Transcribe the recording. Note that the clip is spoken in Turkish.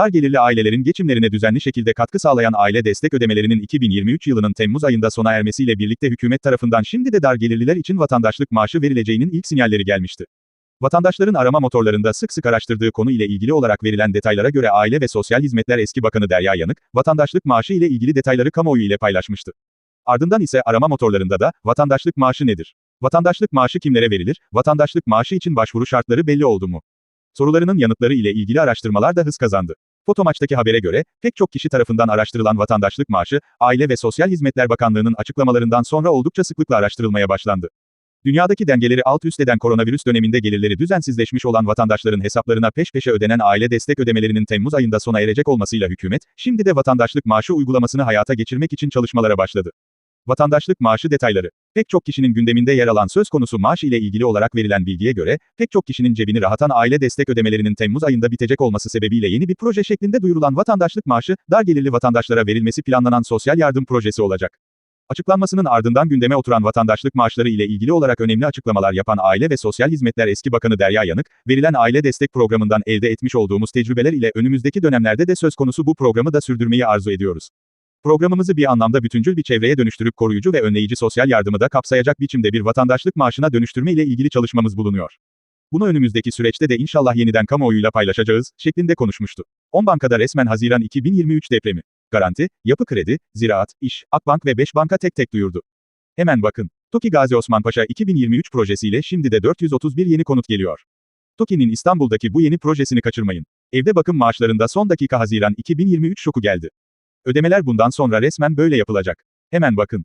dar gelirli ailelerin geçimlerine düzenli şekilde katkı sağlayan aile destek ödemelerinin 2023 yılının Temmuz ayında sona ermesiyle birlikte hükümet tarafından şimdi de dar gelirliler için vatandaşlık maaşı verileceğinin ilk sinyalleri gelmişti. Vatandaşların arama motorlarında sık sık araştırdığı konu ile ilgili olarak verilen detaylara göre Aile ve Sosyal Hizmetler Eski Bakanı Derya Yanık, vatandaşlık maaşı ile ilgili detayları kamuoyu ile paylaşmıştı. Ardından ise arama motorlarında da, vatandaşlık maaşı nedir? Vatandaşlık maaşı kimlere verilir? Vatandaşlık maaşı için başvuru şartları belli oldu mu? Sorularının yanıtları ile ilgili araştırmalar da hız kazandı. Fotomaç'taki habere göre, pek çok kişi tarafından araştırılan vatandaşlık maaşı, Aile ve Sosyal Hizmetler Bakanlığı'nın açıklamalarından sonra oldukça sıklıkla araştırılmaya başlandı. Dünyadaki dengeleri alt üst eden koronavirüs döneminde gelirleri düzensizleşmiş olan vatandaşların hesaplarına peş peşe ödenen aile destek ödemelerinin Temmuz ayında sona erecek olmasıyla hükümet, şimdi de vatandaşlık maaşı uygulamasını hayata geçirmek için çalışmalara başladı. Vatandaşlık maaşı detayları. Pek çok kişinin gündeminde yer alan söz konusu maaş ile ilgili olarak verilen bilgiye göre, pek çok kişinin cebini rahatan aile destek ödemelerinin Temmuz ayında bitecek olması sebebiyle yeni bir proje şeklinde duyurulan vatandaşlık maaşı, dar gelirli vatandaşlara verilmesi planlanan sosyal yardım projesi olacak. Açıklanmasının ardından gündeme oturan vatandaşlık maaşları ile ilgili olarak önemli açıklamalar yapan Aile ve Sosyal Hizmetler Eski Bakanı Derya Yanık, verilen aile destek programından elde etmiş olduğumuz tecrübeler ile önümüzdeki dönemlerde de söz konusu bu programı da sürdürmeyi arzu ediyoruz. Programımızı bir anlamda bütüncül bir çevreye dönüştürüp koruyucu ve önleyici sosyal yardımı da kapsayacak biçimde bir vatandaşlık maaşına dönüştürme ile ilgili çalışmamız bulunuyor. Bunu önümüzdeki süreçte de inşallah yeniden kamuoyuyla paylaşacağız, şeklinde konuşmuştu. 10 bankada resmen Haziran 2023 depremi. Garanti, Yapı Kredi, Ziraat, İş, Akbank ve 5 banka tek tek duyurdu. Hemen bakın. TOKİ Gazi Osman Paşa 2023 projesiyle şimdi de 431 yeni konut geliyor. TOKİ'nin İstanbul'daki bu yeni projesini kaçırmayın. Evde bakım maaşlarında son dakika Haziran 2023 şoku geldi. Ödemeler bundan sonra resmen böyle yapılacak. Hemen bakın.